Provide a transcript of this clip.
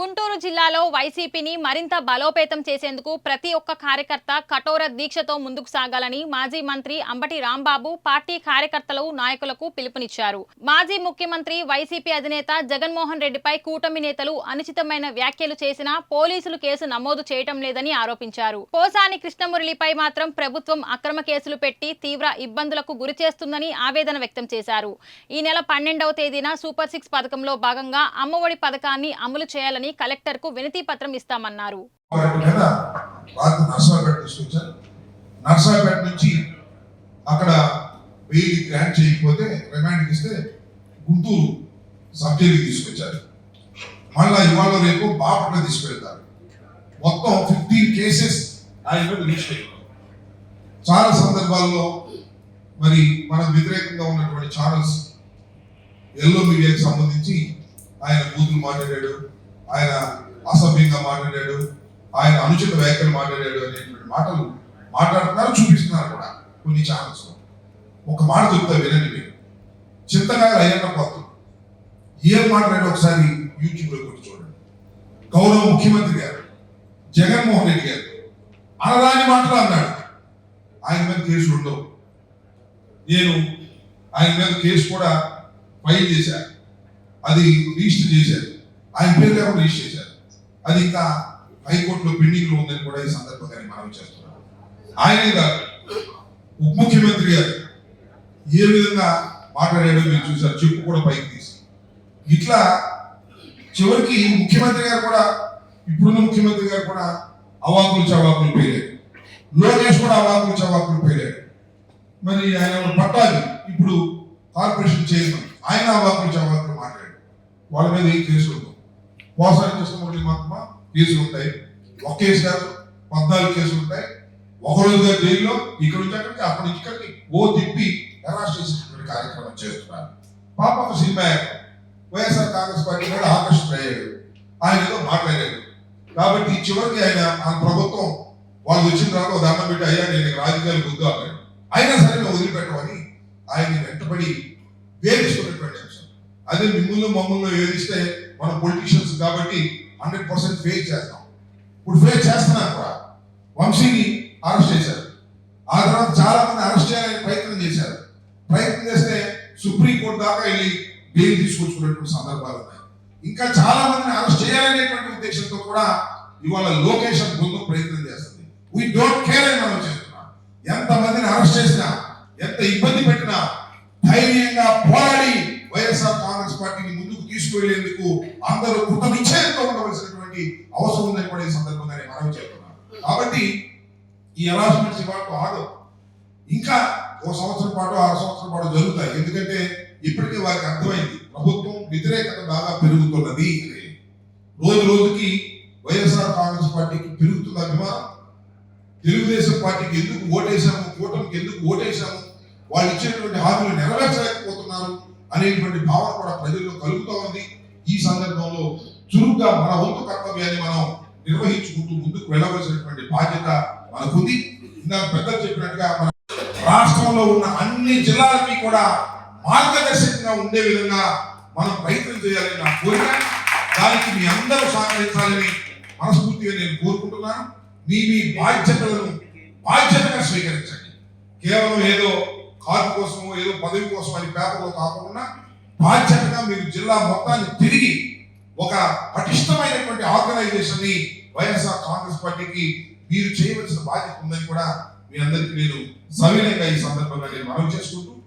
గుంటూరు జిల్లాలో వైసీపీని మరింత బలోపేతం చేసేందుకు ప్రతి ఒక్క కార్యకర్త కఠోర దీక్షతో ముందుకు సాగాలని మాజీ మంత్రి అంబటి రాంబాబు పార్టీ కార్యకర్తలు నాయకులకు పిలుపునిచ్చారు. మాజీ ముఖ్యమంత్రి వైసీపీ అధినేత జగన్మోహన్ రెడ్డిపై కూటమి నేతలు అనుచితమైన వ్యాఖ్యలు చేసినా పోలీసులు కేసు నమోదు చేయటం లేదని ఆరోపించారు. పోసాని కృష్ణమురళిపై మాత్రం ప్రభుత్వం అక్రమ కేసులు పెట్టి తీవ్ర ఇబ్బందులకు గురి చేస్తుందని ఆవేదన వ్యక్తం చేశారు. ఈ నెల పన్నెండవ తేదీన సూపర్ సిక్స్ పథకంలో భాగంగా అమ్మఒడి పథకాన్ని అమలు చేయాలని కలెక్టర్కు వినతి పత్రం ఇస్తామన్నారు. నర్సాపేట తీసుకొచ్చారు. నుంచి అక్కడ వెయ్యి గ్రాంట్ చేయకపోతే రిమాండ్ ఇస్తే గుంటూరు సబ్జెక్ట్ తీసుకొచ్చారు. మళ్ళా ఇవాళ రేపు బాపట్ల తీసుకెళ్తారు. మొత్తం ఫిఫ్టీన్ కేసెస్ ఆయన రిజిస్టర్ అయ్యారు చాలా సందర్భాల్లో మరి మనకు వ్యతిరేకంగా ఉన్నటువంటి ఛానల్స్ ఎల్లో మీడియాకి సంబంధించి ఆయన బూతులు మాట్లాడాడు. ఆయన అసభ్యంగా మాట్లాడాడు ఆయన అనుచిత వ్యాఖ్యలు మాట్లాడాడు అనేటువంటి మాటలు మాట్లాడుతున్నారు చూపిస్తున్నారు కూడా కొన్ని ఛానల్స్ ఒక మాట చెప్తా వినండి మీరు. చింతకాయలు అయ్యన్న పోతుంది ఏం మాట్లాడాడు ఒకసారి యూట్యూబ్లో కొట్టి చూడండి. గౌరవ ముఖ్యమంత్రి గారు జగన్మోహన్ రెడ్డి గారు అనరాని మాటలు అన్నాడు. ఆయన మీద కేసులు ఉండవు. నేను ఆయన మీద కేసు కూడా ఫైల్ చేశాను అది రిజిస్టర్ చేశాను ఆయన పేరు లేకుండా రిజిస్టర్ చేశారు. అది ఇంకా హైకోర్టులో పెండింగ్లో ఉందని కూడా ఈ సందర్భంగా మనం చేస్తున్నాం ఆయన ఆయనే కాదు ఉప ముఖ్యమంత్రి గారు ఏ విధంగా మాట్లాడాడో మీరు చూసారు చెప్పు కూడా పైకి తీసి. ఇట్లా చివరికి ముఖ్యమంత్రి గారు కూడా ఇప్పుడున్న ముఖ్యమంత్రి గారు కూడా అవాకులు చవాకులు పేరాడు లోకేష్ కూడా అవాకులు చవాకులు పేరాడు మరి ఆయన పట్టాలి. ఇప్పుడు కార్పొరేషన్ చైర్మన్ ఆయన అవాకులు చవాకులు మాట్లాడారు. వాళ్ళ మీద ఏం కేసులు మోసాలు మోసానికి మాత్రం మాత్రమ కేసులు ఉంటాయి. ఒక కేసు కాదు పద్నాలుగు కేసులు ఉంటాయి. ఒకరోజుగా జైల్లో ఇక్కడ నుంచి అక్కడికి అక్కడి నుంచి ఇక్కడికి ఓ తిప్పి అరెస్ట్ చేసేటువంటి కార్యక్రమం చేస్తున్నారు. పాప ఒక సినిమా వైఎస్ఆర్ కాంగ్రెస్ పార్టీ మీద ఆకర్షితులయ్యాడు ఆయన ఏదో మాట్లాడాడు కాబట్టి చివరికి ఆయన ఆ ప్రభుత్వం వాళ్ళు వచ్చిన తర్వాత దండం పెట్టి అయ్యా మమ్మల్ని ఏదిస్తే మన పొలిటీషియన్స్ కాబట్టి హండ్రెడ్ పర్సెంట్ ఫేస్ చేస్తాం. ఇప్పుడు ఫేస్ చేస్తున్నారు కూడా. వంశీని అరెస్ట్ చేశారు. ఆ తర్వాత చాలా మంది అరెస్ట్ చేయాలని ప్రయత్నం చేశారు. ప్రయత్నం చేస్తే సుప్రీంకోర్టు దాకా వెళ్ళి బెయిల్ తీసుకొచ్చుకున్నటువంటి సందర్భాలు ఉన్నాయి. ఇంకా చాలా మందిని అరెస్ట్ చేయాలనేటువంటి ఉద్దేశంతో కూడా ఇవాళ లోకేషన్ బృందం ప్రయత్నం చేస్తుంది. వీ డోంట్ కేర్ అని మనం చేస్తున్నాం. ఎంత మందిని అరెస్ట్ చేసినా ఎంత ఇబ్బంది తీసుకువెళ్ళేందుకు అందరూ కృత నిశ్చయంతో ఉండవలసినటువంటి అవసరం ఉందని కూడా ఈ సందర్భంగా నేను మనవి చేస్తున్నాను. కాబట్టి ఈ హెరాస్మెంట్స్ ఇవాళ ఆగదు ఇంకా ఒక సంవత్సరం పాటు ఆరు సంవత్సరం పాటు జరుగుతాయి. ఎందుకంటే ఇప్పటికే వారికి అర్థమైంది ప్రభుత్వం వ్యతిరేకత బాగా పెరుగుతున్నది అని. రోజు రోజుకి వైఎస్ఆర్ కాంగ్రెస్ పార్టీకి పెరుగుతున్న అభిమానం. తెలుగుదేశం పార్టీకి ఎందుకు ఓటేశాము కూటమికి ఎందుకు ఓటేశాము వాళ్ళు ఇచ్చేటువంటి హామీలు నెరవేర్చలేకపోతున్నారు. అనేటువంటి భావన కూడా ప్రజల్లో కలుగుతూ ఉంది. ఈ సందర్భంలో చురుగ్గా మన వంతు కర్తవ్యాన్ని మనం నిర్వహించుకుంటూ ముందుకు వెళ్ళవలసినటువంటి బాధ్యత మనకుంది. ఇందాక పెద్దలు చెప్పినట్టుగా మన రాష్ట్రంలో ఉన్న అన్ని జిల్లాలకి కూడా మార్గదర్శకంగా ఉండే విధంగా మనం ప్రయత్నం చేయాలని నా కోరిక. దానికి మీ అందరూ సహకరించాలని మనస్ఫూర్తిగా నేను కోరుకుంటున్నాను. మీ మీ బాధ్యతలను బాధ్యతగా స్వీకరించండి. కేవలం ఏదో కార్ కోసం ఏదో పదవి కోసం అని పేపర్లో కాకుండా బాధ్యతగా మీరు జిల్లా మొత్తాన్ని తిరిగి ఒక పటిష్టమైనటువంటి ఆర్గనైజేషన్ని వైఎస్ఆర్ కాంగ్రెస్ పార్టీకి మీరు చేయవలసిన బాధ్యత ఉందని కూడా మీ అందరికీ నేను సవినయంగా ఈ సందర్భంగా నేను మనవి చేసుకుంటూ